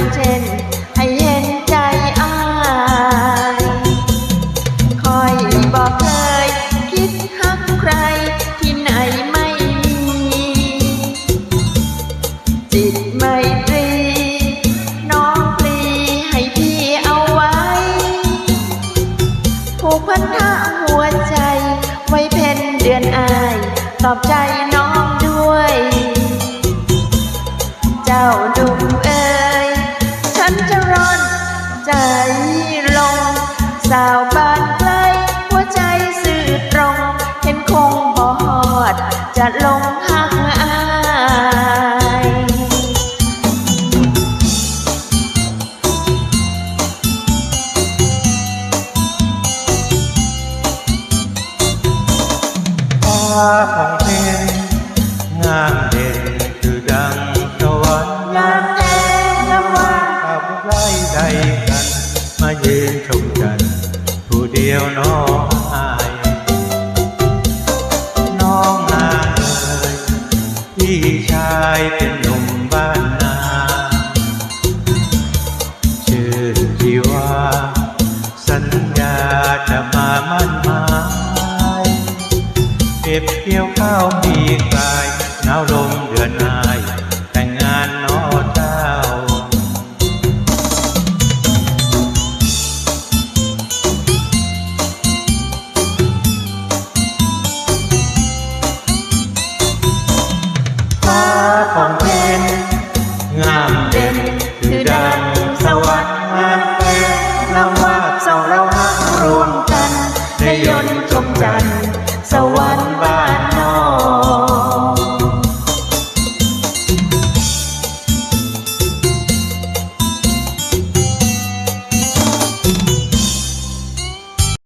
นเช่น ให้เย็นใจอายคอยบอกเคยคิดหักใครที่ไหนไม่มีจิตไม่ตรีน้องปลีให้พี่เอาไว้ผูกพันธะหัวใจ ไว้เป็นเดือนอาย ตอบใจน้องด้วย เจ้าดู ใจลง สาวบานไกลหัวใจสื่อตรง เห็นคงบ่ฮอด จะลงหักอายฟ้าของเพลงงามเด่น มายืนชมกันผู้เดียวน้องอายน้องนาเอ่ยพี่ชายเป็นหนุ่มบ้านนาชื่อที่ว่า สัญญาจะมามั่นหมายเก็บเกี่ยวข้าวปีกายหนาวลมเดือนหนา